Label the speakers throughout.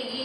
Speaker 1: ಇಲ್ಲಿ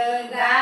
Speaker 2: Ganga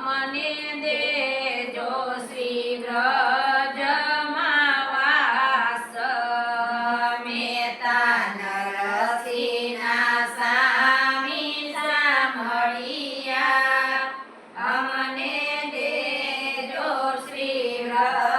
Speaker 1: અમને દેજો શ્રી વ્રજમાં વાસ.
Speaker 2: મેતા નરસિંહના સ્વામી સાંભળિયા.
Speaker 1: અમને
Speaker 2: દેજો શ્રી વ્રજ